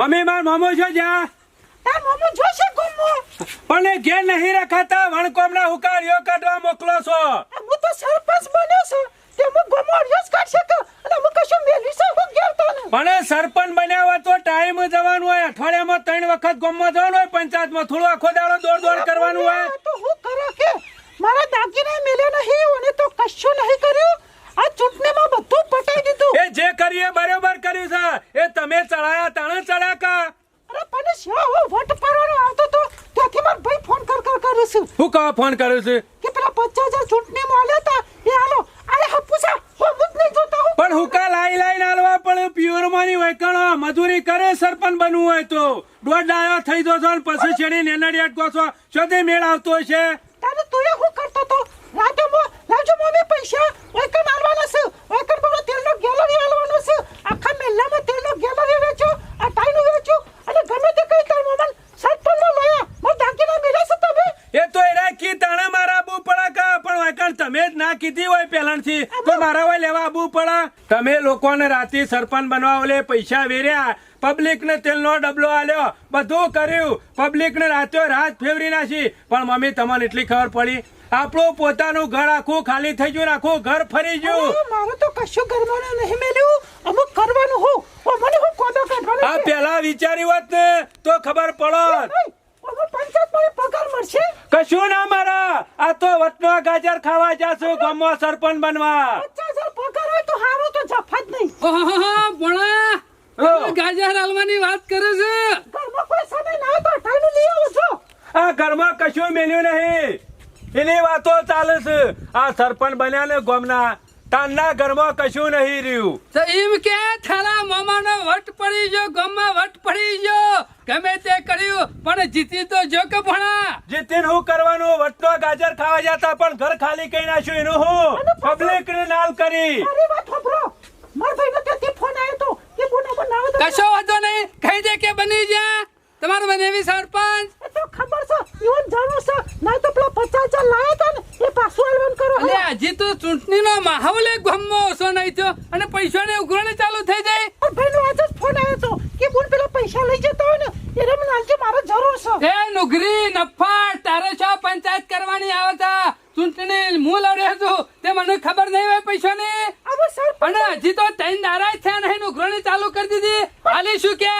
Mummy માર મામો છો જ્યાં તાર મોમો જોશે ગુમો પણ એ ઘેર નહીં રખાતા વણકોમના હુકારીઓ કાઢવા મોકલો છો. હું તો સરપંચ બન્યો છું. તે હું ગુમો જ કાઢશે કે? અને હું કશું મેલી છે હું ઘેર તો પણ સરપંચ બન્યા હોય તો ટાઈમ જવાનું હોય. અઠવાડિયામાં ત્રણ વખત ગામમાં જવાનું હોય પંચાયતમાં થોડું આખો દાડો દોડ દોડ કરવાનું હોય. તો હું કરો કે? મારા દાગીના મેલ્યો નહીં અને તો કશું નહીં કર્યું. આ ચૂંટણીમાં બધું પટાઈ દીધું. એ જે કરીએ બરોબર કર્યું છે. એ તમે ચડાયા તાણે ચડ્યા કા? અરે પણ શ્યા હું વોટ પાડવાનો આવતો તો ત્યાંથી માર ભાઈ ફોન કર કર કરું છું. હું કા ફોન કરું છું? કે પેલા પચાસ હજાર ચૂંટણીમાં આલ્યા હતા એ હાલો અરે હપુસા હું મુજ નહીં જોતા હું. પણ હુકા લાઈ લાઈ નાલવા પણ પ્યોર માની વૈકણો મજૂરી કરે સરપંચ બનવું હોય તો. દોઢ ડાયો થઈ જો છો પછી છેડી નેનડિયાટ ગોસો. સુધી મેળ આવતો છે તારે તું એ કરતો તો? રાતે મો મમ્મી પૈસા વૈકણ આલવાના છે. બોલો તેલનો ગેલરી આલવાનો છે. આખા મેલ્લામાં તેલનો ગેલરી વેચો આ ટાઈનું વેચો અને ગમે તે કઈ તાર મોમન સરપંચનો લાયા મો દાગીના તમે એ તો એના કી તણે મારા આબુ પડા કા? પણ વાકણ તમે જ ના કીધી હોય પહેલાંથી. તો મારા હોય લેવા આબુ પડા. તમે લોકોને રાતે સરપંચ બનવા ઓલે પૈસા વેર્યા. પબ્લિક ને તેલનો ડબલો આલ્યો. બધું કર્યું. પબ્લિક ને રાતે રાત ફેવરી નાખી. પણ મમ્મી તમને એટલી ખબર પડી? આપણું પોતાનું ઘર આખું ખાલી થઈ ગયું આખું ઘર ફરી ગયું. મારું તો કશું કરવાનું નહીં મેલ્યું. અમુક કરવાનું હું. મને હું કોદો કાઢવાનો આ પેલા વિચાર્યું હોત ને તો ખબર પડત. કશું ના મારા આ તો વટનો ગાજર ખાવા જાશું ગામમાં સરપંચ બનવા. પગાર હોય તો હારું તો જફા જ નહીં ઓહોહો, ભોળા ઓ, ગાજર હાલવાની વાત કરે છે? ઘરમાં કોઈ સમય ના હોય તો અઠાણું લઈ આવો છો. આ ઘરમાં કશું મેલ્યું નહીં. એની વાતો ચાલે છે. આ સરપંચ બન્યા ને ગામના તારના ઘરમાં કશું નહીં રહ્યું. તો એમ કે થારા મામાનો વટ પડી ગયો ગમમાં વટ પડી ગયો. ગમે તે કર્યું પણ જીતી તો જો કે ભણા. જીતીન હું કરવાનું? વટનો ગાજર ખાવા જતા પણ ઘર ખાલી કઈ નાખ્યું એનું હું? પબ્લિક ને નાલ કરી. અરે વાત સાંભળો. મારા ભાઈનો ત્યાંથી ફોન આવ્યો તો? કે બોનો બનાવો કશો વાંધો નહીં. કહી દે કે બની જા. તમારો બનેવી સરપંચ. એ તો ખબર છે ઈવન જાણું છે. ના તો પેલા પચાસ હજાર લાયા તા ને એ પાછું આલવાનું કરો. અને હજી તો ચૂંટણીનો માહોલ એ ગામમાં ઓછો નહીં થયો અને પૈસાની ઉઘરાણી ચાલુ થઈ જાય. મારા ભાઈનો આજે જ ફોન આવ્યો તો કે બોલ પેલા પૈસા લઈ જતો હોય ને એને મને આજે મારે જરૂર છે. એ નુગરી નફાટ તારે છો પંચાયત કરવાની આવતા ચૂંટણી હું લડ્યો છું તે મને ખબર નહીં હોય પૈસાની. હવે સર અને હજી તો ત્રણ દારા થયા નહીં ઉઘરાણી ચાલુ કરી દીધી. હાલી શું કે?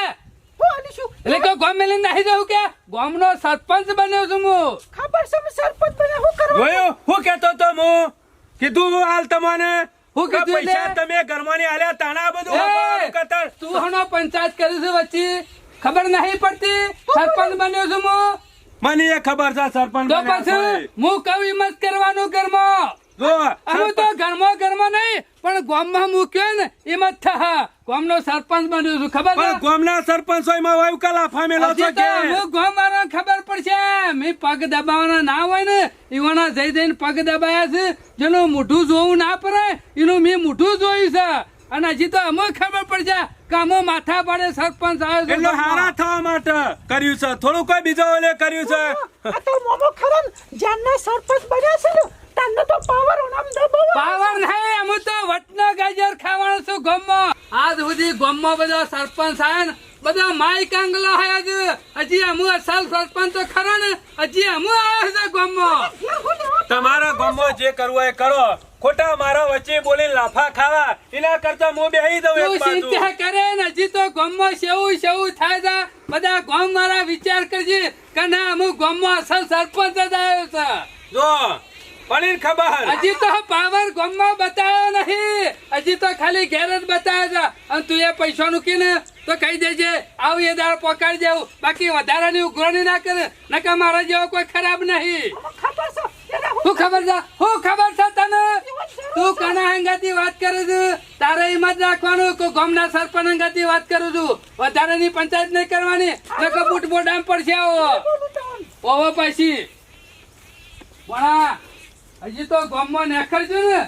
એટલે કે ગામ મેલી નહીં જવું કે ગામનો સરપંચ બન્યો છું હું ખબર છે હું સરપંચ બન્યો હું કરવા ગયો હું કેતો તો હું કીધું હું હાલ તમને હું કીધું પૈસા એટલે? તમે ઘરમાંની આલ્યા તાણા બધું! કતર. તું હણો પંચાયત કરી છે વચ્ચે ખબર નહીં પડતી સરપંચ બન્યો છું હું મને એ ખબર છે સરપંચ તો બન્યા પછી છો. હું કવિ મત કરવાનું ઘરમાં જો અમે તો ઘરમાં ઘરમાં નહીં પણ ગામમાં મૂક્યો ને એમ જ થા. ગામનો સરપંચ બન્યો છું ખબર? પણ ગામના સરપંચ હોયમાં વાયુ કલા ફામેલો છો કે? હું ગામ વાળાને ખબર પડશે. મેં પગ દબાવવાના ના હોય ને એવાના જઈ જઈને પગ દબાયા છે. જેનું મોઢું જોવું ના પડે એનું મેં મોઢું જોયું છે. અને હજી તો અમે ખબર પડશે કે અમે માથા પાડે સરપંચ આવ્યો છે એટલો હારા થવા માટે કર્યું છે. થોડું કોઈ બીજો ઓલે કર્યું છે. આ તો મોમો ખરા ને સરપંચ બન્યા છે ને તારનો તો પાવર ઓનામ દબો પાવર નહીં અમે તો વટનો ગાજર ખાવાનો છું ગામમાં આજ સુધી ગામમાં બધા સરપંચ આયન ને બધા માય કાંગલા હયા છે હજી અમુ અસલ સરપંચ તો ખરા ને. હજી અમુ આયો છે ગામમાં તમારા ગામમાં જે કરવું એ કરો. ખોટા મારા વચ્ચે બોલીને લાફા ખાવા. એના કરતા હું બેહી દઉં એક બાજુ. ચિંતા કરે ને? હજી તો ગામમાં સેવું સેવું થાય છે. બધા ગામ વાળા વિચાર કરજે કે ના અમુક ગામમાં અસલ સરપંચ જ આવ્યો છે. જો પડીને ખબર. હજી તો પાવર ગામમાં બતાવ્યો નહીં. હજી તો ખાલી ઘેર જ બતાવ્યો છે. અને તું એ પૈસા કીને તો કહી દેજે આવું એ દાળ પકડી દેવું. બાકી વધારાની ઉઘરણી ના કરે. નકા મારા જેવો કોઈ ખરાબ નહીં. ખબર છે. એને હું શું ખબર છે? શું ખબર છે તને? તું કના હંગાતી વાત કરું છું? તારે એમ જ રાખવાનું કે ગામના સરપંચ હંગાતી વાત કરું છું. વધારાની પંચાયત નહીં કરવાની. નકર બૂટ બોડામ પડશે આવો. ઓવો પછી. ભણા હજી તો ગામમાં નેખરજો ને.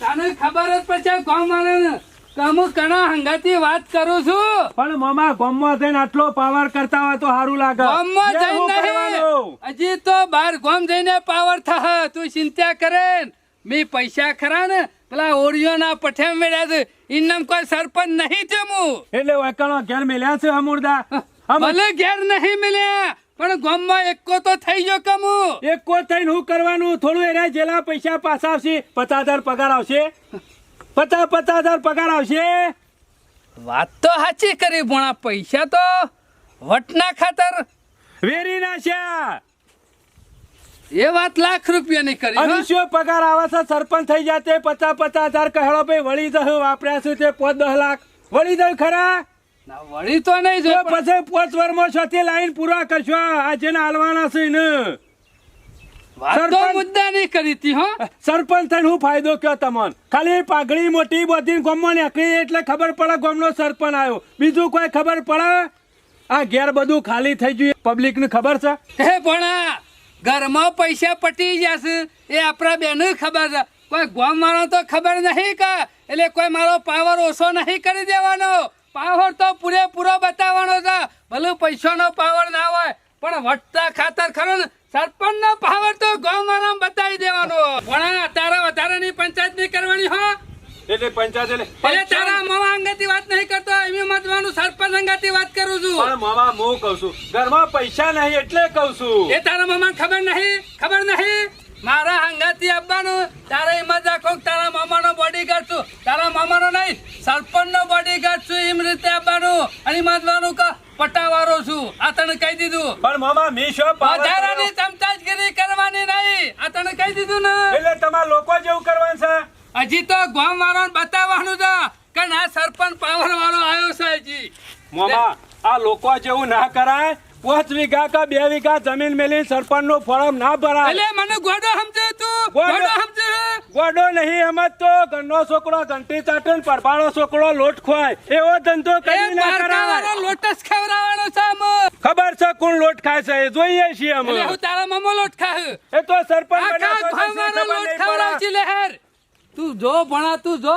તને ખબર જ પડશે ગામ વાળાને. કે હું ઘણા હંગાતી વાત કરું છું. પણ મામા ગામમાં જઈને આટલો પાવર કરતા હોય તો સારું લાગે. ગામમાં જઈને હજી તો બાર ગામ જઈને પાવર થા તું ચિંતા કરે મેં પૈસા ખરા ને. પેલા ઓરિયોના પઠ્યા મેળ્યા છે. ઇન્નમ કોઈ સરપંચ નહીં છે હું એટલે વૈકણો ઘેર મેલ્યા છે અમુરદા? અમે ભલે ઘેર નહીં મળ્યા પણ ગામમાં એકો તો થઈ ગયો કમુ એકો થઈને હું કરવાનું? થોડું એના જેલા પૈસા પાછા આવશે. પચાસ હજાર પગાર આવશે. પચાસ પચાસ હજાર પગાર આવશે. વાત તો સાચી કરી ભણા પૈસા તો વટના ખાતર. વેરી નાખ્યા એ વાત લાખ રૂપિયાની કરી. શું પગાર આવે છે સરપંચ થઈ જાય તે પચાસ પચાસ હજાર કહેલો ભાઈ વળી જશે વાપર્યા છે તે પાંચ દસ લાખ. વળી જાય ખરા? વળી તો નહીં જો પણ પછી પાંચ વર્ષમાં સાથે લાઈન પૂરા કરશો. આ જેને હાલવાના છે ને વાત તો નહીં કરી હતી હો. સરપંચ થઈને હું ફાયદો કયો તમને? ખાલી પાઘડી મોટી બધી ગોમમાં નીકળી એટલે ખબર પડે ગોમનો સરપંચ આવ્યો. બીજું કોઈ ખબર પડે? આ ઘેર બધું ખાલી થઈ ગયું. પબ્લિક ને ખબર છે? હે ભણા ઘરમાં પૈસા પટી જશે એ આપણા બેન ખબર છે. કોઈ ગોમ વાળો તો ખબર નહીં કે એટલે કોઈ મારો પાવર ઓછો નહીં કરી દેવાનો. પાવર તો પૂરેપૂરો બતાવવાનો છે. ભલે પૈસાનો પાવર ના હોય પણ વટતા ખાતર ખરો ને સરપંચ નો પાવર તો ગામ બતાવી દેવાનો. ભણા તારા વધારાની પંચાયત નહીં કરવાની હો. એટલે પંચાયત એટલે તારા મામા અંગાથી વાત નહીં કરતો એમ મતવાનું સરપંચ અંગાથી વાત કરું છું. પણ મામા હું કહું છું. ઘરમાં પૈસા નહીં એટલે કહું છું. એ તારા મામા ખબર નહીં? ખબર નહીં? મારા હંગાથી આવવાનું તારા એમાં રાખો તારા મામાનો બોડીગાર્ડ છું. તારા મામાનો નહીં સરપંચનો બોડીગાર્ડ છું એમ રીતે આવવાનું અને માનવાનું કે પટાવાળો છું. આ તને કહી દીધું. પણ મામા મીશો વધારાની? ચમચાજગીરી કરવાની નહીં. આ તને કહી દીધું ને? એટલે તમારા લોકો જેવું કરવાનું છે? હજી તો ગામ વાળાને બતાવવાનું છે કે ના સરપંચ પાવર વાળો આવ્યો છે હજી. મામા આ લોકો જેવું ના કરાય. પાંચ વીઘા કે બે વીઘા જમીન મેલી સરપંચનું ફોરમ ના ભરાય. એટલે મને ગોડો સમજે તું? ગોડો? સમજે? ગોડો નહીં એમ તો ઘરનો છોકરો ઘંટી ચાટે ને પરબાળો છોકરો લોટ ખવાય. એવો ધંધો કરી ના કરાય લોટસ ખવડાવવાનો છે. ખબર છે કોણ લોટ ખાય છે? એ જોઈએ છીએ અમે. હું તારા મમો લોટ ખાય એ તો સરપંચ બન્યા લોટ નહીં છે લહેર. તું જો ભણા તું જો.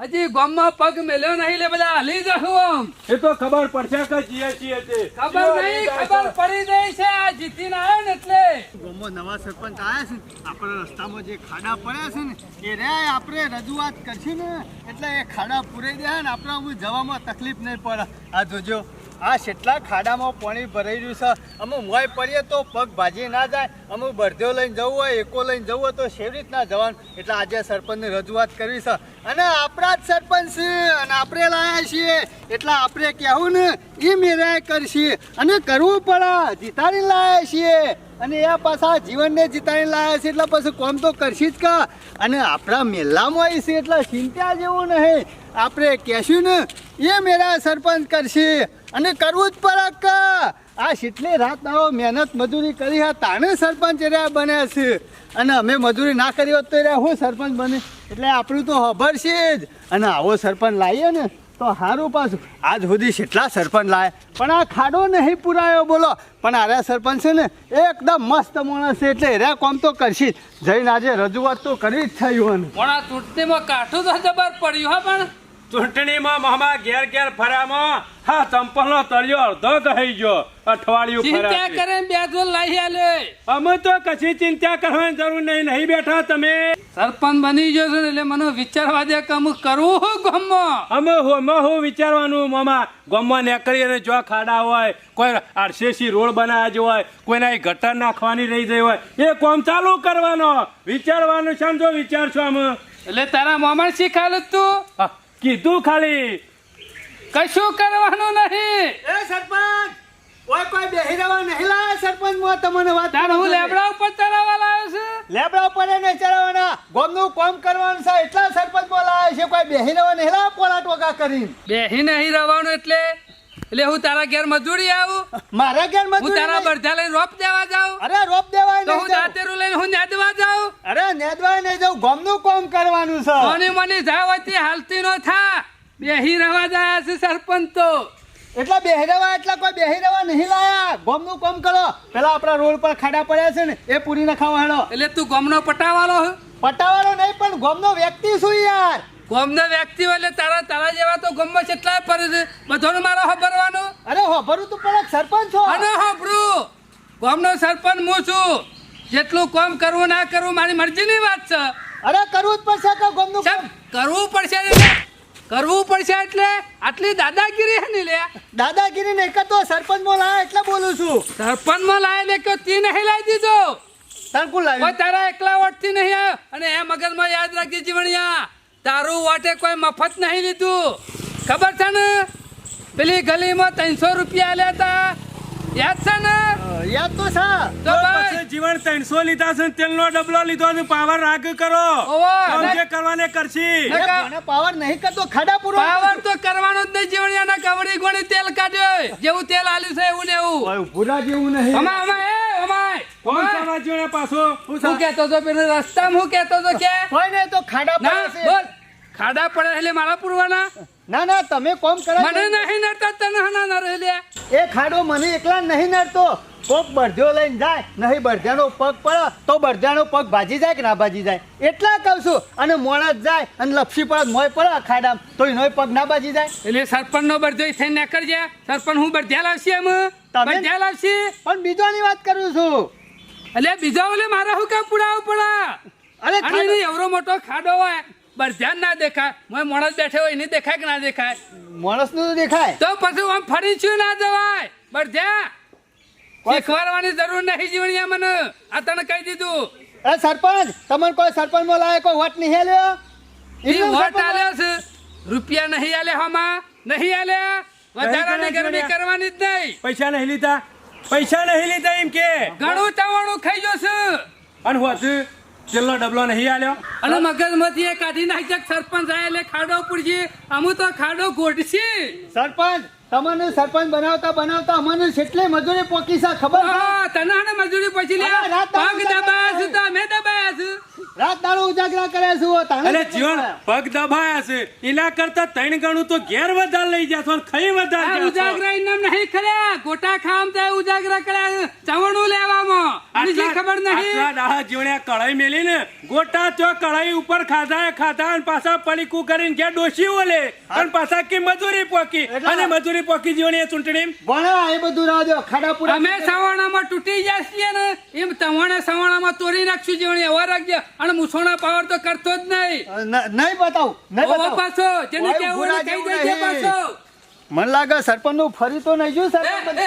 હજી ગામમાં પગ મેલ્યો નહીં લે બધા હલી જશું આમ. એ તો ખબર પડશે કે જીએ છીએ તે. ખબર નહીં ખબર પડી ગઈ છે આ જીતીને આવ્યો ને એટલે. ગામમાં નવા સરપંચ આવ્યા છે આપણા રસ્તામાં જે ખાડા પડ્યા છે ને એ રે આપણે રજૂઆત કરશું ને એટલે એ ખાડા પૂરી દે ને આપણે જવામાં તકલીફ નહીં પડે. આ જોજો. આ કેટલા ખાડામાં પાણી ભરાઈ રહ્યું છે. અમુક મોય પડીએ તો પગ ભાજી ના જાય. અમુક બરધ્યો લઈને જવું હોય, એકો લઈને જવું હોય તો સેવી રીતના જવાનું? એટલે આજે સરપંચની રજૂઆત કરવી છે. અને આપણા જ સરપંચ અને આપણે લાયા છીએ. એટલે આપણે કહેવું ને એ મેરાય કરશે. અને કરવું પડે જીતાડી લાયા છીએ. અને એ પાછા જીવનને જીતાડી લાયા છે એટલે પછી કોમ તો કરશી જ કા. અને આપણા મેલામાં આવી છે એટલે ચિંતા જેવું નહીં. આપણે કહેશું ને એ મેરા સરપંચ કરશે. અને કરવું જ પડે કા. આ શીટલી રાત આવો મહેનત મજૂરી કરી હા તાણે સરપંચ રહ્યા બન્યા છે. અને અમે મજૂરી ના કરી હોત તો રહ્યા હું સરપંચ બને. એટલે આપણું તો ખબર છે જ. અને આવો સરપંચ લાવીએ ને તો સારું પાછું. આજ સુધી કેટલા સરપંચ લાવે પણ આ ખાડો નહીં પુરાયો, બોલો. પણ આર્યા સરપંચ છે ને, એકદમ મસ્ત માણસ છે. એટલે એરા કોમ તો કરશી. જઈને આજે રજૂઆત તો કરવી જ થયું પણ આ ચૂંટણીમાં કાઠું તો જબર પડ્યું હા પણ. ચૂંટણીમાં મામા ઘેર ઘેર ફર્યામાં હા ચંપલનો તળિયો અડધો કહી ગયો અઠવાડિયું ચિંતા કરે બે જો લઈ આલે. અમે તો કશી ચિંતા કરવાની જરૂર નહીં નહીં બેઠા તમે. સરપંચ બની ગયો છો એટલે મને વિચારવા દે કે અમુક કરવું હું ગામમાં? અમે હું હું વિચારવાનું મામા ગામમાં નીકળી અને જો ખાડા હોય કોઈ આરસીસી રોડ બનાવ્યા જો હોય કોઈના ગટર નાખવાની રહી ગઈ હોય એ કોમ ચાલુ કરવાનો. વિચારવાનું સમજો વિચારશો અમે. એટલે તારા મામા શીખાયેલું તું? કીધું ખાલી. કશું કરવાનું નહીં. એ સરપંચ કોઈ કોઈ બેહી રહેવા નહીં લાવે સરપંચમાં તમને વાત તાર હું લેબડા ઉપર ચરાવવા લાવ્યો છું? લેબડા ઉપર નહીં ચડાવવાના. ગોમનું કામ કરવાનું છે એટલા સરપંચ બોલાવે છે કોઈ બેહી રહેવા નહીં લાવે પોલા ટોકા કરીને. બેહી નહીં રહેવાનું એટલે એટલે હું તારા ઘેર મજૂરી આવું. મારા ઘેર હું તારા બરધા લઈને રોપ દેવા જાઉં. અરે રોપ દેવાય નહીં હું. દાંતેરું લઈને હું નેદવા જાઉં. અરે નેદવાય નહીં જાઉં. ગમનું કોમ કરવાનું છે. મને મની જાવતી હાલતી નો થા. બેહી રહેવા જાય છે સરપંચ તો. એટલા બેહી રહેવા એટલા કોઈ બેહી રહેવા નહીં લાયા. ગોમનું કોમ કરો. પેલા આપણા રોડ પર ખાડા પડ્યા છે ને એ પૂરી નખાવા હેડો. એટલે તું ગમનો પટાવાળો? પટાવાળો નહીં પણ ગોમનો વ્યક્તિ છું યાર. ગોમનો વ્યક્તિ એટલે તારા તારા જેવા તો ગમમાં કેટલા પર છે. બધાનો મારો ખબરવાનું અરે હોભરું તું પણ સરપંચ છો અને હોભળું ગોમનો સરપંચ હું છું. જેટલું કામ કરવું ના કરવું મારી મરજીની વાત છે. અરે કરવું જ પડશે કે ગમનું કામ? કરવું પડશે કરવું પડશે એટલે આટલી દાદાગીરી હે ને લે. દાદાગીરી નહીં કરતો સરપંચમાં લાયા એટલે બોલું છું. સરપંચમાં લાય ને કે તી નહીં લાવી દીધો. તાર કોણ તારા એકલા વર્તી નહીં આવ્યો. અને એ મગજમાં યાદ રાખજે જીવણિયા. તારું વોટે કોઈ મફત નહીં લીધું. ખબર છે ને? પેલી ગલીમાં ત્રણસો રૂપિયા આલ્યા હતા યાદ છે ને? યાદ તો છે. તો પછી જીવન ત્રણસો લીધા છે ને તેલનો ડબલો લીધો છે પાવર રાગ કરો. ઓવો, કામ અને- જે કરવાને કરશી. મને પાવર નહીં કરતો ખાડા પૂરો પાવર તો કરવાનો જ નહીં એના કવડી ગોળી તેલ કાઢ્યો જેવું તેલ આલ્યું છે એવું ને એવું. ભૂરા જેવું નહીં. અમા અમા એ અમાય. કોણ સમાજ પાછો? હું કહેતો તો પેલો રસ્તામાં હું કહેતો તો કે કોઈ નહીં તો ખાડા બોલ. ખાડા પડે એટલે મારા પૂરવાના? ના ના તમે કોમ કરો મને નહીં. નડતા તને હના ન રહે લે. એ ખાડો મને એકલા નહીં નડતો. કોક બરધ્યો લઈને જાય નહીં બરધ્યાનો પગ પડે તો બરધ્યાનો પગ ભાજી જાય કે ના ભાજી જાય? એટલા કહું છું. અને જ જાય અને લપસી પડે મોય પડે ખાડામાં તો એનો પગ ના ભાજી જાય. એટલે સરપંચ નો થઈ ને કરજે સરપંચ હું બરધ્યા લાવશી એમ? તમે? બરધ્યા લાવશી? પણ બીજોની વાત કરું છું. એટલે બીજો એટલે મારા હું કામ પુડાવું પડે? અરે એવરો મોટો ખાડો હોય. બરધ્યાન ના દેખાય. મોય માણસ બેઠે હોય એને દેખાય કે ના દેખાય? માણસનું દેખાય. તો પછી આમ ફરી છું ના જવાય. બરધ્યા કોઈ- શીખવાડવાની જરૂર નહીં જીવણિયા મને. આ તને કહી દીધું. અરે સરપંચ તમને કોઈ સરપંચ લાવે કોઈ વોટ નહીં હેલ્યો એ વોટ આલ્યો છે. રૂપિયા નહીં આલે હમા. નહીં આલે. વધારાની ગરમી કરવાની જ નહીં. પૈસા નહીં લીધા. પૈસા નહીં લીધા એમ કે. ઘણું તવાણું ખાઈ જશે અને હોત તેલનો ડબલો નહીં આલ્યો. અને મગજમાંથી એ કાઢી નાખજે સરપંચ આયા એટલે ખાડો પૂરજી. અમુ તો ખાડો ગોઠશી. સરપંચ તમને સરપંચ બનાવતા બનાવતા અમને કેટલી મજૂરી પોકી છે ખબર હા તને મજૂરી પછી લે. પગ દબાયા છું તો અમે દબાયા છું. રાત દાડો ઉજાગરા કરે છે તાણે અરે જીવન પગ દબાયા છે. એના કરતા ત્રણ ગણું તો ઘેર વધારે લઈ જાશો અને ખાઈ વધારે. ઉજાગરા ઇનામ નહીં ખરા ગોટા ખામ થાય ઉજાગરા કર્યા. ચવણું લેવામાં. આટલા- ખબર નહીં? આટલા જીવણ્યા ને ગોટા તો કઢાઈ ઉપર ખાધા ખાધા અને પાછા પડીકું કરીને ઘેર ડોશી ઓલે. અને પાછા કે મજૂરી પોકી. અને મજૂરી પોકી જીવણી ચૂંટણી? ભણા એ બધું રાહ દો અમે સવાણામાં તૂટી જાય છીએ ને એમ તમારે સવાણામાં તોડી નાખશું જેવણી એવા રાખજે. અને મુસોણા પાવર તો કરતો જ નહીં. નહીં બતાવું નહીં ઓવો પાછો જેને એને કહી દે પાછો. મને લાગે સરપંચ ફરી તો નહીં જોયું સરપંચ.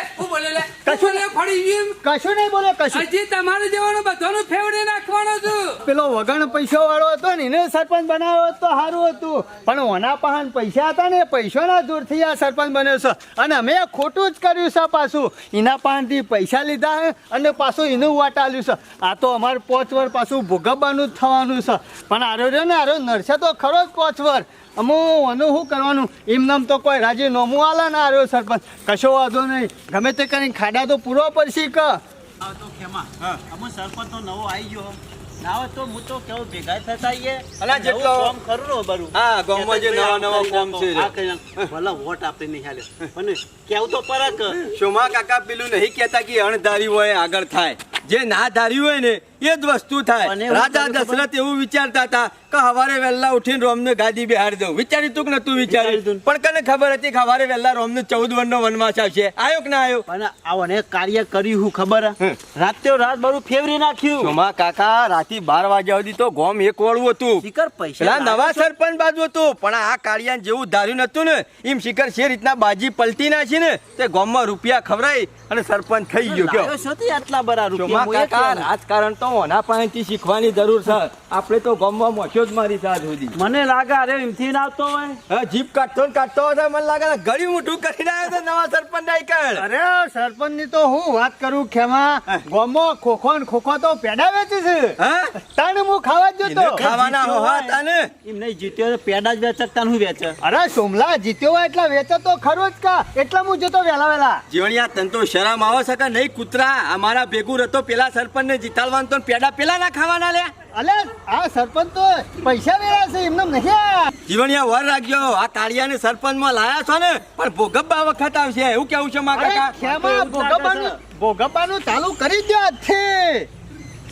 કશું નહીં. ફરી ગયું કશું નહીં બોલે કશું. હજી તમારે જેવાનું બધાનું ફેવડી નાખવાનો છું. પેલો વગણ પૈસો વાળો હતો ને એને સરપંચ બનાવ્યો તો સારું હતું. પણ ઓના પાહન પૈસા હતા ને પૈસાના દૂરથી આ સરપંચ બન્યો છે. અને અમે ખોટું જ કર્યું છે પાછું. એના પાસેથી પૈસા લીધા અને પાછું એનું વાટાલ્યું છે. આ તો અમારે પાંચ વર પાછું ભોગવવાનું જ થવાનું છે. પણ આરો રહ્યો ને આરો નરસે તો ખરો જ પાંચ વર્ષ અમો આનું શું કરવાનું? એમ નામ તો કોઈ રાજી નોમું આલે ના આવ્યો સરપંચ. કશો વાંધો નહીં. ગમે તે કરીને ખાડા તો પૂરો પડશે કે? તો ખેમા. અમુ સરપંચ તો નવો આવી ગયો. ના તો હું તો કેવું ભેગા થતા આઈએ? અલા, જેટલો- કામ ને બરું હા, ગામમાં જે નવા નવા કામ છે. આ કરી. વોટ આપે નહીં હાલે. કેવું તો પરક શોમા કાકા પેલું નહીં કહેતા કે અણધારી હોય આગળ થાય. જે ના ધાર્યું હોય ને એ જ વસ્તુ થાય. રાજા દશરથ એવું વિચારતા હતા કે હવારે વહેલા ઉઠીને રોમને ગાદી બિહાર દઉં. વિચારી તું કે નતું વિચાર્યું? પણ કને ખબર હતી કે હવારે વહેલા રોમને ચૌદ વનનો વનવાસ આવશે. આવ્યો કે ના આવ્યો અને આવને કાર્ય કર્યું હું ખબર? રાતે રાત મારું ફેવરી નાખ્યું. શોમા કાકા રાતે બાર વાગ્યા સુધી તો ગોમ એક વાળું હતું. શિખર પૈસા નવા સરપંચ બાજુ હતું. પણ આ કાર્ય જેવું ધાર્યું નતું ને. એમ શિખર છે રીતના બાજી પલટી નાખી ને તે ગામમાં રૂપિયા ખવરાય અને સરપંચ થઈ ગયો કયો. તે આટલા બરા રૂપિયા કાકા રાજકારણ તો ઓના પાસેથી શીખવાની જરૂર છે. આપણે તો ગામમાં મોછો જ મારી આજ સુધી. મને લાગે અરે એમથી ના આવતો હોય. હા જીપ કાઢતો ને કાઢતો હતો મને લાગે ઘડી મોટું કરી રહ્યો છે નવા સરપંચ નાઈકર અરે સરપંચની તો હું વાત કરું ખેમા ગમો ખોખો ને ખોખો તો પેડા વેચી છે. હા? હું ખાવા જ એને ખાવાના જીત્યો હતા ને એમ નહીં જીત્યો પેડા જ વેચકતા હું વેચે? અરે સોમલા જીત્યો હોય એટલે વેચે તો ખરો જ કા. એટલા હું જતો વેલા વેલા જીવણિયા તને તો શરમ આવે છે કે નહીં કૂતરા? અમારા ભેગું રહેતો પેલા સરપંચ જીતાડવાનું તો પેડા પેલા ના ખાવાના લે અલે આ સરપંચ તો પૈસા વેરા છે એમને નહીં. જીવણિયા વર રાખ્યો. આ કાળિયાને સરપંચમાં લાયા છો ને? પણ ભોગવવા વખત આવશે એવું કેવું છે મા અરે કાકા ચાલુ કરી દો આજથી.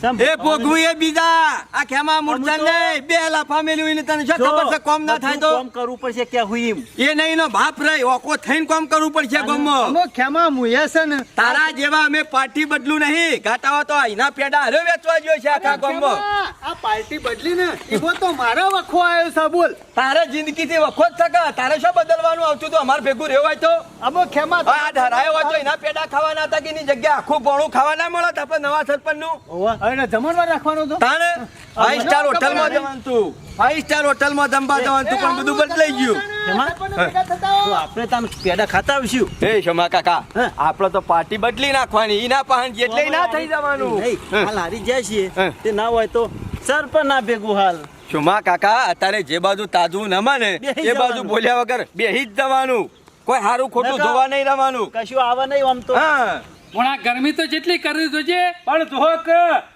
એ ભોગવું એ બીજા. આ ખેમા મૂર્છા નહીં. બે લાફા મેલ્યું એને તને જો, ખબર છે કોમ ના થાય તો? કોમ કરવું પડશે કે હું એમ? એ નહીં નો બાપ રહી. ઓકો થઈને કોમ કરવું પડશે ગમમાં અમો ખેમા છે ને. તારા જેવા અમે પાર્ટી બદલું નહીં. ઘાટાવા તો અહીંના પેડા હરે વેચવા ગયો છે આખા ગામમાં. ખેમા, આ પાર્ટી બદલી ને એવો તો મારા વખો આવ્યો છે બોલ. જિંદગી થી વખો જ થકા તારે શું બદલવાનું આવતું તો અમારે ભેગું રહેવાય તો? અમો ખેમા આ ધરાયો હોય તો એના પેડા ખાવાના હતા કે એની જગ્યા આખું પોણું ખાવા ના મળે આપણે નવા સરપંચનું અને જમણવાર રાખવાનો તો તાણે? ફાઈવ સ્ટાર હોટલમાં જવાનું તું. ફાઈવ સ્ટાર હોટલમાં જમવા જવાનું તું પણ બધું બદલાઈ ગયું. આપણે તાન પેડા ખાતા આવીશું એ શમા કાકા આપણે તો પાર્ટી બદલી નાખવાની. એના પાહન જેટલી ના થઈ જવાનું. હાલ હારી જાય છીએ. તે ના હોય તો સરપંચ ના ભેગું હાલ. શુમા કાકા અત્યારે જે બાજુ તાજું ન માને એ બાજુ બોલ્યા વગર બેહી જ જવાનું. કોઈ સારું ખોટું જોવા નહીં રવાનું. કશું આવે નહીં આમ તો. હા. પણ આ ગરમી તો જેટલી કરી જોજે પણ ધોક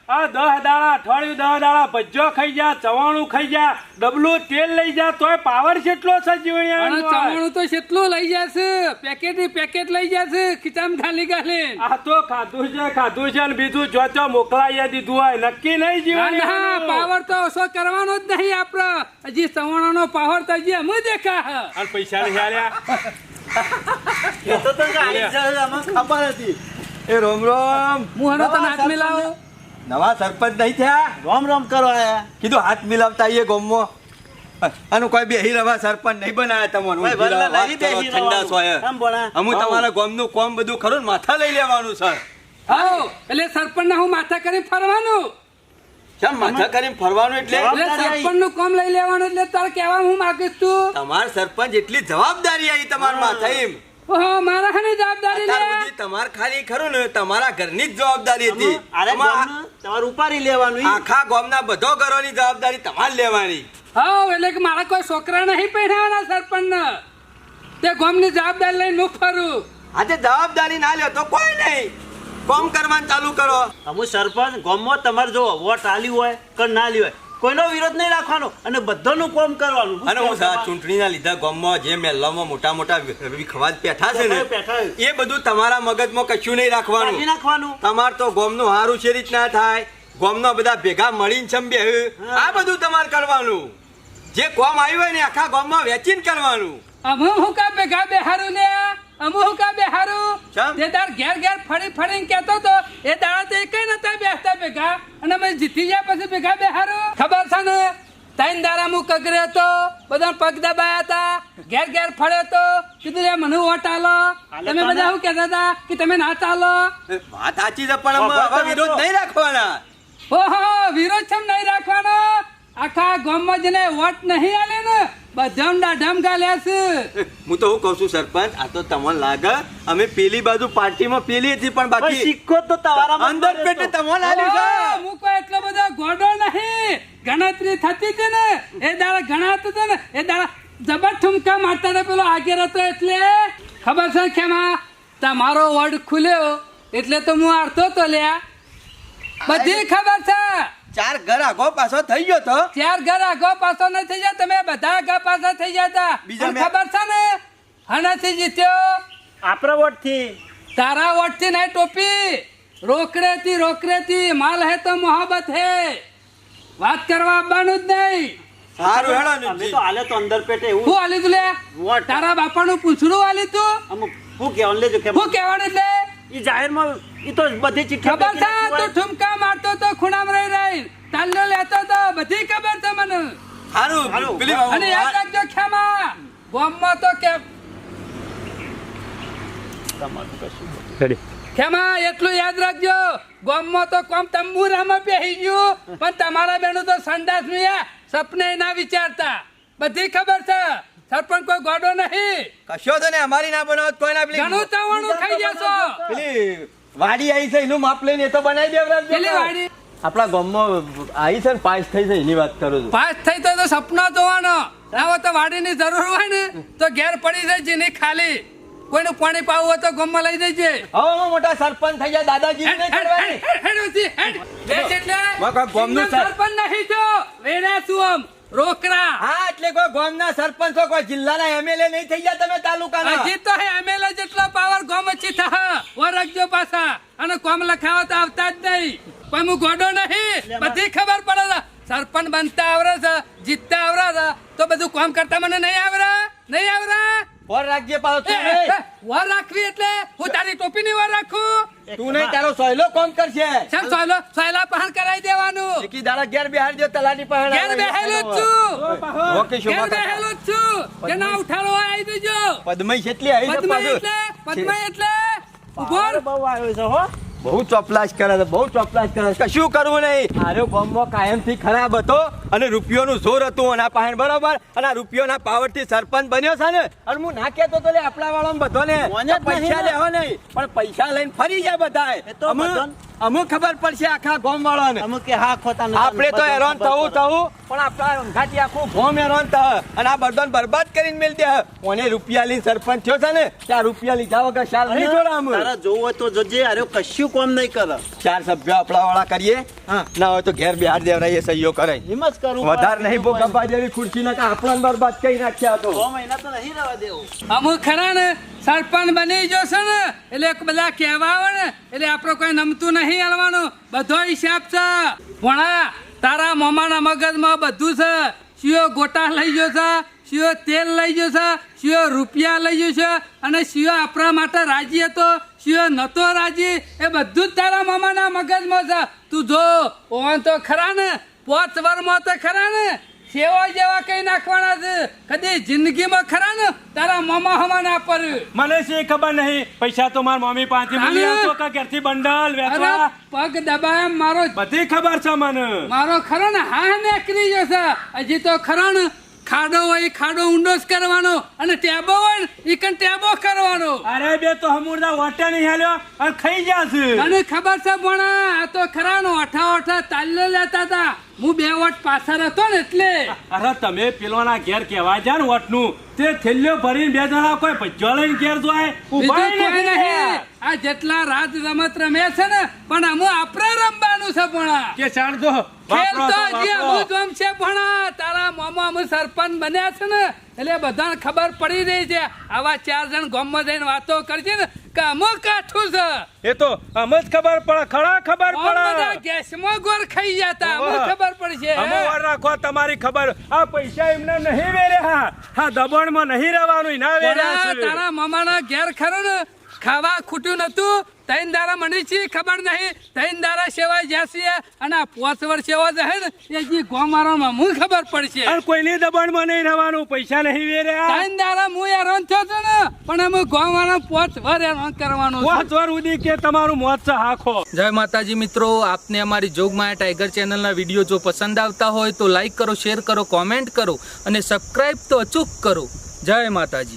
આ દહ દાડા અઠવાડિયું દહ દાડા ભજ્જો ખાઈ જા ચવાણું ખાઈ જા ડબલું તેલ લઈ જા તોય પાવર કેટલો છે અને જીવણિયા ચવાણું તો કેટલું લઈ જશે. પેકેટ પેકેટ લઈ જશે. ખીચામ ખાલી ખાલી. આ તો ખાધું છે ખાધું છે ને બીજું જો જો મોકલાઈ દીધું હોય. નક્કી નહીં ના જીવન પાવર તો ઓછો કરવાનો જ નહીં આપડે. હજી સવર્ણનો પાવર તો હજી અમે દેખા હે. અને પૈસા નહીં હાલ્યા એ તો જાય ખબર હતી. એ રોમ રોમ. હું હનો તને હાથ મિલાવ? નવા સરપંચ નહીં થયા? રોમ રોમ કરો આયા કીધું હાથ મિલાવતા આઈએ ગોમો આનું કોઈ બેહી રવા સરપંચ નહીં બનાયા તમને ઠંડા સોય. અમુ તમારા ગોમનું કોમ બધું ખરું ને માથા લઈ લેવાનું સર. આવો. એટલે સરપંચ હું માથા કરીને ફરવાનું. કેમ માથા કરીને ફરવાનું એટલે? એટલે સરપંચનું કામ લઈ લેવાનું એટલે તારે કહેવા હું માગીશ તું. તમાર સરપંચ એટલી જવાબદારી આવી તમારા માથા એમ. ઓહો મારા ખાની જવાબદારી લે તમાર ખાલી ખરું ને તમારા ઘરની જ જવાબદારી હતી. અરે તમારે ઉપાડી લેવાનું આખા ગામના બધો ઘરોની જવાબદારી તમારે લેવાની. હા એટલે કે મારા કોઈ છોકરા નહીં પહેરાવાના સરપંચ ને તે ગામની જવાબદારી લઈને હું ફરું. આજે જવાબદારી ના લ્યો તો કોઈ નહીં. કોમ કરવાનું ચાલુ કરો. અમુક સરપંચ ગામમાં તમારે જો વોટ આલ્યું હોય કે ના લ્યો હોય કોઈનો વિરોધ નહીં રાખવાનો. અને બધાનું કામ કરવાનું. અને હું ચૂંટણીના લીધા ગામમાં જે મહેલામાં મોટા મોટા વિખવાદ બેઠા છે ને. એ બધું તમારા મગજમાં કશું નહીં રાખવાનું. નાખવાનું. તમાર તો ગોમનું હારું છે રીત ના થાય. ગોમના બધા ભેગા મળીને છંબે આ બધું તમારે કરવાનું. જે કોમ આવ્યું હોય ને આખા ગામમાં વેચીને કરવાનું. અમે હું કા ભેગા બેહારું લે અમુ હું કા બેહારું? તે તાર ઘેર ઘેર ફરી ફરીને કહેતો તો એ દાડા તો એકય નતા બેસતા ભેગા અને મેં જીતી ગયા પછી ભેગા બેહારું. ખબર છે ને? ત્રણ દારા હું કગરે હતો બધા પગ દબાયા હતા ઘેર ઘેર ફળે તો કીધું રે મને વોટ આલો. તમે બધા શું કહેતા હતા? કે તમે ના ચાલો. વાત સાચી છે પણ અમે બરાબર હવે વિરોધ નહીં રાખવાના. ઓહો વિરોધ છે નહીં રાખવાનો? આખા ગામમાં જેને વોટ નહીં આલે ને બધામ દાઢામ ગાલ્યા છે. હું તો હું કહું છું સરપંચ આ તો તમને લાગે અમે પેલી બાજુ પાર્ટીમાં પેલી હતી પણ બાકી સિક્કો તો તમારા અંદર પેટે તમને છે. હું કોઈ એટલો બધો ગોડો નહીં. ગણતરી થતી હતી ને એ દાડા ગણાતું હતું ને એ દાડા જબર ઠુમકા મારતા ને પેલો આગેર હતો એટલે. ખબર છે ખેમા તમારો વર્ડ ખુલ્યો એટલે તો હું આરતો તો લ્યા. બધી ખબર છે. ચાર ઘર આગો પાછો થઈ ગયો તો? ચાર ઘર આગો પાછો નહીં થઈ જાય તમે બધા આગા પાછા થઈ જતા બીજા ખબર છે ને હનાથી જીત્યો. આપણા વોટથી. તારા વોટથી નહીં ટોપી. રોકડેથી રોકડેથી માલ હે તો મોહબ્બત હે. વાત કરવા આવવાનું જ નહીં. સારું હેડો અમે તો હાલે તો અંદર પેટે એવું. શું આલી તું લે. તારા બાપાનું પૂછડું આલી તું. શું કહેવાનું લેજો કે શું કેવાનું એટલે ઈ જાહેરમાં ઈ તો બધી ચિઠ્ઠી ખબર છે તો ઠુમકા મારતો તો ખૂણામ રહી રહી. તાલ્લો લેતો તો બધી ખબર છે મને. સારું સારું. પેલી અને યાદ રાખજો ખેમા બોમ્બમાં તો કે ખેમા એટલું યાદ રાખજો ગામમાં તો કોમ તંબુરામાં બેહી ગયું. પણ તમારા બેનું તો સંડાસનું સપને ના વિચારતા. બધી ખબર છે. સરપંચ કોઈ ગોડો નહીં. કશો તો ને અમારી ના બનાવો તો કોઈ ના પેલી ઘણું તવાણું ખાઈ જશો પેલી વાડી આવી છે એનું માપ લઈને તો બનાવી દેવરાજ પેલી વાડી. આપણા ગામમાં આવી છે ને પાસ થઈ છે એની વાત કરું છું. પાસ થઈ તો તો સપનો જોવાનો. આવો તો વાડીની જરૂર હોય ને તો ઘેર પડી જાય જેની ખાલી. કોઈનું પાણી પાવું હોય તો ગમમાં લઈ જજે. હવે હું મોટા સરપંચ થઈ જાય દાદાજી હેડ, નહીં હેડ, હેડ હેડ, હેડ, હેડ, હેડ. હેડ. હેડ હેડ હેડ હેડ હેડ હેડ હેડ સરપંચ નહીં છો. વેરા છું આમ. રોકડા હા એટલે કોઈ ગામના સરપંચો કોઈ જિલ્લાના એમએલએ નહીં થઈ ગયા તમે તાલુકાના. હજી તો હે એમએલએ જેટલો પાવર ગોમ જ થા વરખજો પાછા. અને કોમ લખાવો તો આવતા જ નહીં. પણ હું ગોડો નહીં. બધી ખબર પડે છે. સરપંચ બનતા આવરે છે જીતતા આવરે છે. તો બધું કામ કરતા મને નહીં આવરે નહીં આવરે? વર રાખજે પાછો વર રાખવી એટલે હું તારી ટોપી ની વર રાખું? તું નહીં તારો સોયલો કોમ કરશે. ચાલ સોયલો? સોયલા પહાણ કરાવી દેવાનું. એકી દાડા ઘેર બિહાર જો તલાની પહાણ ઘેર બેહેલો છું. ઓકે ઘેર શોભા બેહેલો છું. જેના ઉઠાડો આવી દેજો પદ્મય કેટલી આવી છે પદ્મય એટલે પદ્મય એટલે. ઊભો બહુ આવ્યો છે હો. બહુ ચોપલાશ કરે છે બહુ ચોપલાશ કરે છે. કશું કરવું નહીં. આરે બોમ્બો કાયમથી ખરાબ હતો અને રૂપિયોનું જોર હતું અને પાસે બરોબર? અને આ રૂપિયોના પાવરથી સરપંચ બન્યો છે ને? અને હું ના કહેતો તો લે આપણા વાળા બધો ને પૈસા લેવા નહીં. પણ પૈસા લઈને ફરી જાય બધા અમુક ખબર પડશે આખા ગોમ વાળાને અમુક કે હા ખોતા. આપણે તો હેરાન થવું. થવું. પણ આપણા અંગાથી આખું ગોમ હેરાન થ અને આ બધાને બરબાદ કરીને મેલ દે કોને રૂપિયા લઈને સરપંચ થયો છે ને? ત્યાં રૂપિયા લીધા વગર શાલ નહીં જોડા અમે. તારા જોવું હોય તો જજે. અરે કશું કોમ નહીં કરે. ચાર સભ્યો આપણા વાળા કરીએ. હા. ના હોય તો ઘેર બિહાર દેવરાઈએ સહીઓ કરે. એમ જ કરું. વધારે નહીં ગબ્બા જેવી ખુરશી ના આપણા બરબાદ કરી નાખ્યા છ મહિના તો નહીં રહેવા દેવું. અમુક ખરા ને? સરપંચ બની જશે ને, એટલે બધા કહેવા આવે ને, એટલે આપણે કોઈ નમતું નહીં હાલવાનું. બધો હિસાબ છે. ભણા, તારા મમાના મગજમાં બધું છે. શિયો ગોટા લઈ ગયો છે, શિયો તેલ લઈ ગયો છે, શિયો રૂપિયા લઈ છે, અને શિયો આપણા માટે રાજી હતો, શિયો નતો રાજી, એ બધું જ તારા મામાના મગજમાં છે. તું જો, ઓન તો ખરા ને, પોચ વરમાં તો ખરા ને સેવા જેવા કઈ નાખવાના છે કદી જિંદગીમાં ખરા ને તારા મામા હમા ના પર. મને શી ખબર નહીં પૈસા તો મારા મમ્મી પાસેથી મળી? આવતો કે ઘેરથી બંડલ વેચવા? પગ દબાયા મારો બધી ખબર છે મને. મારો ખરો ને હા નીકળી જશે. હજી તો ખરો ને ખાડો હોય ખાડો ઊંડો જ કરવાનો અને ટેબો હોય ને ઈ કન ટેબો કરવાનો. અરે બે તો હમુરદા વાટે નહીં હાલ્યો. અને ખાઈ જશે અને ખબર છે ભણા આ તો ખરા નો અઠા અઠા તાલ્યો લેતા હતા હું બે વટ પાછળ હતો ને એટલે. અરે તમે પેલોના ઘેર કહેવા જા ને વટનું તે થેલ્યો ભરીને બે જણા કોઈ ભજ્જો લઈને ઘેર જોય ઊભા નહીં. આ જેટલા રાત રમત રમે છે ને પણ અમુ આપણે રમવાનું છે ભણા કે ખેલ તો તો હજી અમુ જ છે ભણા તારા મામા અમુ સરપંચ બન્યા છે ને એટલે બધાને ખબર પડી રહી છે આવા ચાર જણ ગામમાં જઈને વાતો કરશે ને કે અમુ કાઠું છે. એ તો અમે જ ખબર પડે ખરા ખબર પડે. ગેસમાં ગોર ખાઈ જતા અમે ખબર પડશે અમે વાર રાખો તમારી ખબર. આ પૈસા એમને નહીં વેરે હા દબાણમાં નહીં રહેવાનું ના વેરે. તારા મામાના ઘેર ખરો ને ખાવા ખૂટ્યું નતું તૈન દારા મને છે ખબર નહીં. તૈન દારા સેવા જ્યાં અને આ પોચ વર્ષ સેવા જશે ને એ જે ગોમારામાં હું ખબર પડશે. અને કોઈની દબાણમાં નહીં રહેવાનું પૈસા નહીં વેર્યા તૈન દારા હું હેરાન થયો છું ને પણ અમે ગોમારા પોચ વર હેરાન કરવાનું. પાંચ વાર સુધી કે તમારું મોત છે હાખો જય માતાજી મિત્રો આપને અમારી જોગમાયા ટાઈગર ચેનલના વીડિયો જો પસંદ આવતા હોય તો લાઈક કરો શેર કરો કોમેન્ટ કરો અને સબસ્ક્રાઈબ તો અચૂક કરો. જય માતાજી.